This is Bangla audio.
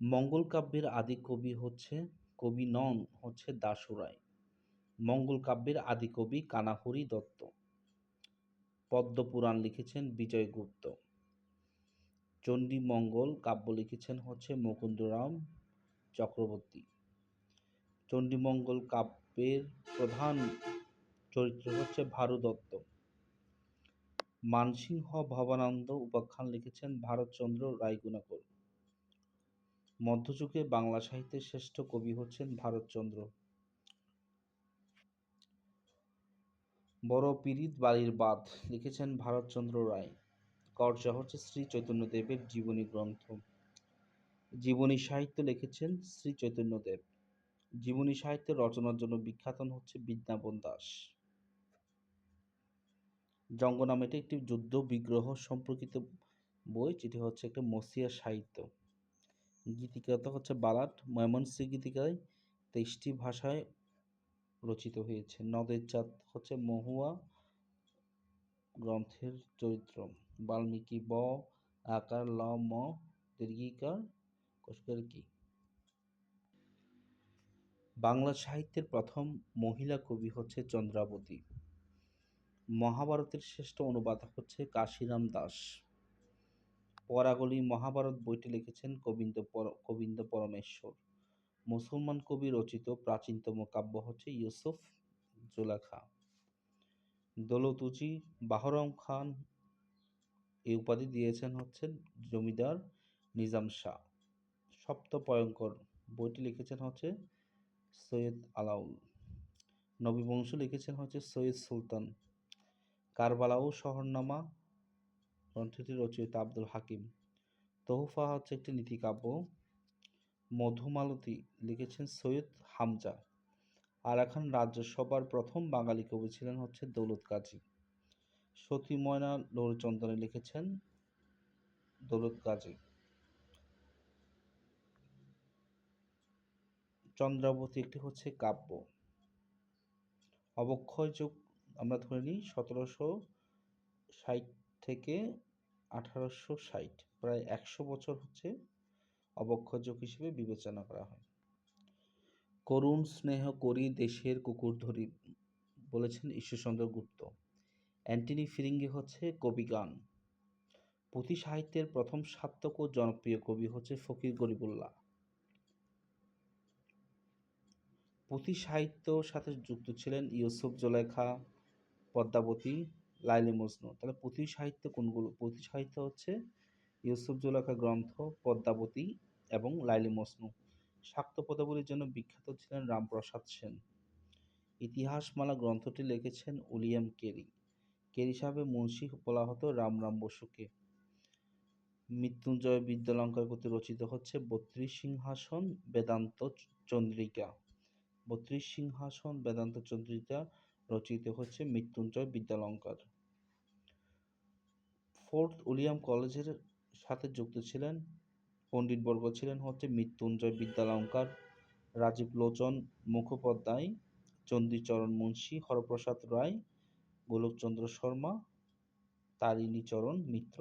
মঙ্গল কাব্যের আদি কবি হচ্ছে, কবি নন হচ্ছে দাশু রায়। মঙ্গল কাব্যের আদি কবি কানাহরি দত্ত। পদ্মপুরাণ লিখেছেন বিজয়গুপ্ত চণ্ডী মঙ্গল কাব্য লিখেছেন হচ্ছে মুকুন্দরাম চক্রবর্তী। চণ্ডীমঙ্গল কাব্যের প্রধান চরিত্র হচ্ছে ভারু দত্ত। মানসিংহ ভবানন্দ উপাখ্যান লিখেছেন ভারতচন্দ্র রায়গুণাকর। মধ্যযুগে বাংলা সাহিত্যের শ্রেষ্ঠ কবি হচ্ছেন ভারতচন্দ্র। বড় পীড়িত বাড়ির বাঁধ, লিখেছেন ভারতচন্দ্র রায়। কর্জা হচ্ছে শ্রী চৈতন্যদেবের জীবনী গ্রন্থ। জীবনী সাহিত্য লিখেছেন শ্রী চৈতন্যদেব জীবনী সাহিত্যের রচনার জন্য বিখ্যাত হচ্ছে বিদ্যাপন দাস। জঙ্গনাম এটি একটি যুদ্ধ বিগ্রহ সম্পর্কিত বই, যেটি হচ্ছে একটা মসিয়া সাহিত্য। গীতিকাতা হচ্ছে বালাট, ময়মনসিংহ গীতিকায় তেইশটি ভাষায় রচিত হয়েছে। নদের চাঁদ হচ্ছে মহুয়া গ্রন্থের চরিত্র। বাল্মীকি ব, আকার ল, ম, দীর্ঘিকার কষ্টের কি। বাংলা সাহিত্যের প্রথম মহিলা কবি হচ্ছে চন্দ্রাবতী। মহাভারতের শ্রেষ্ঠ অনুবাদক হচ্ছে কাশিরাম দাস। পরাগলি মহাভারত বইটি লিখেছেন কবিন্দ গোবিন্দ পরমেশ্বর। মুসলমান কবি রচিত প্রাচীনতম কাব্য হচ্ছে ইউসুফ জোলাখা। দৌলতুচি বাহরম খান এই উপাধি দিয়েছেন হচ্ছেন জমিদার নিজাম শাহ। সপ্তপয়ঙ্কর বইটি লিখেছেন হচ্ছে সৈয়দ আলাউল। নবীবংশ লিখেছেন হচ্ছে সৈয়দ সুলতান। কারবালাও শহরনামা গ্রন্থটি রচিত আব্দুল হাকিম। তোহফা হচ্ছে একটি নীতিকাব্য। মধুমালতী লিখেছেন সৈয়দ হামজা। আরাকান রাজ্যসভার প্রথম বাঙালি কবি ছিলেন হচ্ছে দৌলত কাজী। সতী ময়না লৌরচন্দনে লিখেছেন দৌলত কাজী। চন্দ্রাবতী একটি হচ্ছে কাব্য। অবক্ষয় যুগ আমরা ধরে নিই সতেরোশো ষাট থেকে আঠারোশো ষাট, প্রায় একশো বছর হচ্ছে অবক্ষয় হিসেবে বিবেচনা করা হয়। করুণ স্নেহ করি দেশের কুকুর ধরি বলেছেন ঈশ্বরচন্দ্র গুপ্ত। অ্যান্টনি ফিরিঙ্গি হচ্ছে কবিগান পুঁথি সাহিত্যের প্রথম সার্থক ও জনপ্রিয় কবি হচ্ছে ফকির গরিবুল্লাহ। পুঁথি সাহিত্যর সাথে যুক্ত ছিলেন ইউসুফ জোলেখা পদ্মাবতী লাইলি মজনু। তাহলে পুঁথি সাহিত্য কোনগুলো? পুঁথি সাহিত্য হচ্ছে ইউসুফ জোলেখা গ্রন্থ, পদ্মাবতী এবং লাইলি মজনু। শাক্ত পদাবলীর জন্য বিখ্যাত ছিলেন রামপ্রসাদ সেন। ইতিহাসমালা গ্রন্থটি লিখেছেন উইলিয়াম কেরি। কেরি সাহেবের মুন্সি বলা হতো রাম বসুকে। মৃত্যুঞ্জয় বিদ্যালঙ্কার কর্তৃক রচিত হচ্ছে বত্রিশ সিংহাসন বেদান্ত চন্দ্রিকা। বত্রিশ সিংহাসন বেদান্ত চন্দ্রিকা রচিত হচ্ছে মৃত্যুঞ্জয় বিদ্যালঙ্কার। ফোর্থ উইলিয়াম কলেজের সাথে যুক্ত ছিলেন পণ্ডিতবর্গ ছিলেন হচ্ছে মৃত্যুঞ্জয় বিদ্যালঙ্কার, রাজীব লোচন মুখোপাধ্যায়, চণ্ডীচরণ মুন্সী, হরপ্রসাদ রায়, গোলকচন্দ্র শর্মা, তারিণীচরণ মিত্র।